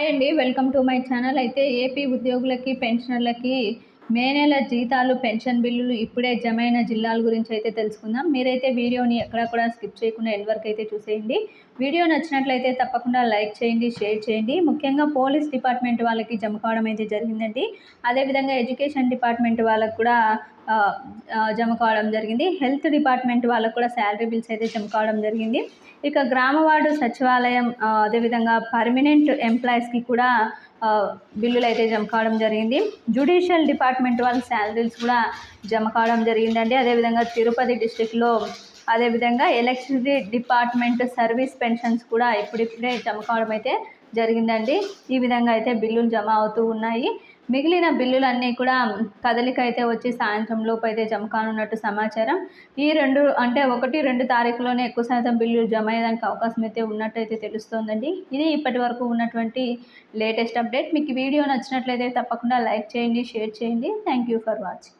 Hi అండి welcome to my channel. అయితే AP ఉద్యోగులకి పెన్షనర్లకి మే నెల జీతాలు పెన్షన్ బిల్లులు ఇప్పుడే జమైన జిల్లాల గురించి అయితే తెలుసుకుందాం. మీరైతే వీడియోని ఎక్కడ కూడా స్కిప్ చేయకుండా ఎండ్ వరకు అయితే చూసేయండి. వీడియో నచ్చినట్లయితే తప్పకుండా లైక్ చేయండి షేర్ చేయండి. ముఖ్యంగా పోలీస్ డిపార్ట్మెంట్ వాళ్ళకి జమ కావడం అయితే జరిగిందండి. అదేవిధంగా ఎడ్యుకేషన్ డిపార్ట్మెంట్ వాళ్ళకు కూడా జమ కావడం జరిగింది. హెల్త్ డిపార్ట్మెంట్ వాళ్ళకు కూడా శాలరీ బిల్స్ అయితే జమ కావడం జరిగింది. ఇక గ్రామ వార్డు సచివాలయం అదేవిధంగా పర్మనెంట్ ఎంప్లాయీస్కి కూడా బిల్లులు అయితే జమ కావడం జరిగింది. జుడిషియల్ డిపార్ట్మెంట్ వాళ్ళ శాలరీస్ కూడా జమ కావడం జరిగిందండి. అదేవిధంగా తిరుపతి డిస్టిక్లో అదేవిధంగా ఎలక్ట్రిసిటీ డిపార్ట్మెంట్ సర్వీస్ పెన్షన్స్ కూడా ఇప్పుడిప్పుడే జమ కావడం అయితే జరిగిందండి. ఈ విధంగా అయితే బిల్లులు జమ అవుతూ ఉన్నాయి. మిగిలిన బిల్లులన్నీ కూడా కదలిక అయితే వచ్చి సాయంత్రం లోపు అయితే జమ కానున్నట్టు సమాచారం. ఈ రెండు అంటే ఒకటి రెండు తారీఖులోనే ఎక్కువ శాతం బిల్లులు జమ అయ్యేదానికి అవకాశం అయితే ఉన్నట్టయితే తెలుస్తోందండి. ఇది ఇప్పటి వరకు ఉన్నటువంటి లేటెస్ట్ అప్డేట్. మీకు వీడియో నచ్చినట్లయితే తప్పకుండా లైక్ చేయండి షేర్ చేయండి. Thank you for watching.